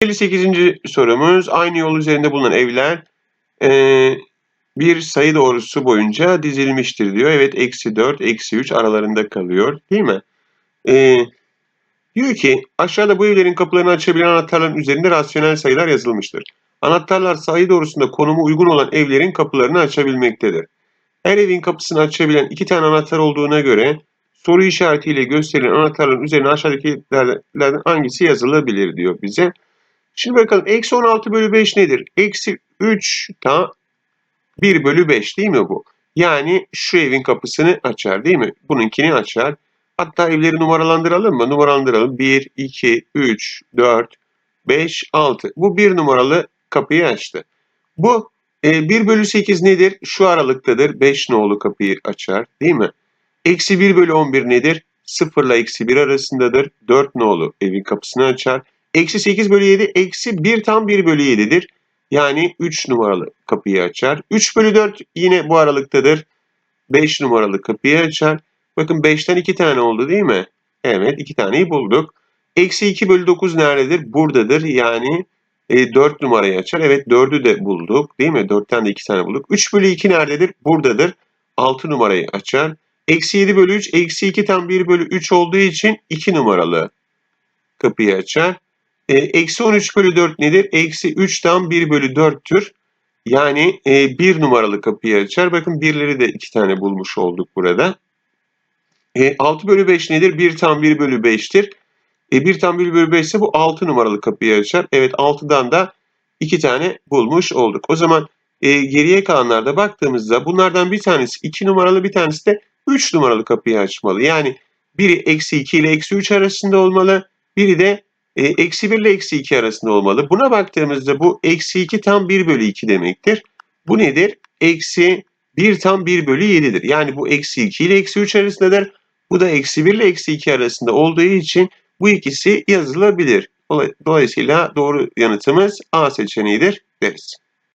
58. sorumuz aynı yol üzerinde bulunan evler eee, bir sayı doğrusu boyunca dizilmiştir diyor. Evet eksi 4, eksi 3 aralarında kalıyor değil mi? Eee, diyor ki aşağıda bu evlerin kapılarını açabilen anahtarların üzerinde rasyonel sayılar yazılmıştır. Anahtarlar sayı doğrusunda konumu uygun olan evlerin kapılarını açabilmektedir. Her evin kapısını açabilen iki tane anahtar olduğuna göre soru işaretiyle gösterilen anahtarların üzerine aşağıdakilerden hangisi yazılabilir diyor bize. Şimdi bakalım eksi 16 bölü 5 nedir? Eksi 3 ta 1 bölü 5 değil mi bu? Yani şu evin kapısını açar değil mi? Bununkini açar. Hatta evleri numaralandıralım mı? Numaralandıralım. 1, 2, 3, 4, 5, 6. Bu 1 numaralı kapıyı açtı. Bu e, 1 bölü 8 nedir? Şu aralıktadır. 5 nolu kapıyı açar değil mi? Eksi 1 bölü 11 nedir? 0 ile eksi 1 arasındadır. 4 nolu evin kapısını açar. Eksi 8 bölü 7 eksi 1 tam 1 bölü 7'dir. Yani 3 numaralı kapıyı açar. 3 bölü 4 yine bu aralıktadır. 5 numaralı kapıyı açar. Bakın 5'ten 2 tane oldu değil mi? Evet 2 taneyi bulduk. Eksi 2 bölü 9 nerededir? Buradadır. Yani e, 4 numarayı açar. Evet 4'ü de bulduk değil mi? 4'ten de 2 tane bulduk. 3 bölü 2 nerededir? Buradadır. 6 numarayı açar. Eksi 7 bölü 3, eksi 2 tam 1 bölü 3 olduğu için 2 numaralı kapıyı açar. E, eksi 13 bölü 4 nedir? Eksi 3 tam 1 bölü 4'tür. Yani e, 1 numaralı kapıyı açar. Bakın birleri de 2 tane bulmuş olduk burada. E, 6 bölü 5 nedir? 1 tam 1 bölü 5'tir. E, 1 tam 1 bölü 5 ise bu 6 numaralı kapıyı açar. Evet 6'dan da 2 tane bulmuş olduk. O zaman e, geriye kalanlarda baktığımızda bunlardan bir tanesi 2 numaralı bir tanesi de 3 numaralı kapıyı açmalı. Yani biri eksi 2 ile eksi 3 arasında olmalı. Biri de eksi 1 ile eksi 2 arasında olmalı. Buna baktığımızda bu eksi 2 tam 1 bölü 2 demektir. Bu nedir? Eksi 1 tam 1 bölü 7'dir. Yani bu eksi 2 ile eksi 3 arasındadır. Bu da eksi 1 ile eksi 2 arasında olduğu için bu ikisi yazılabilir. Dolayısıyla doğru yanıtımız A seçeneğidir deriz.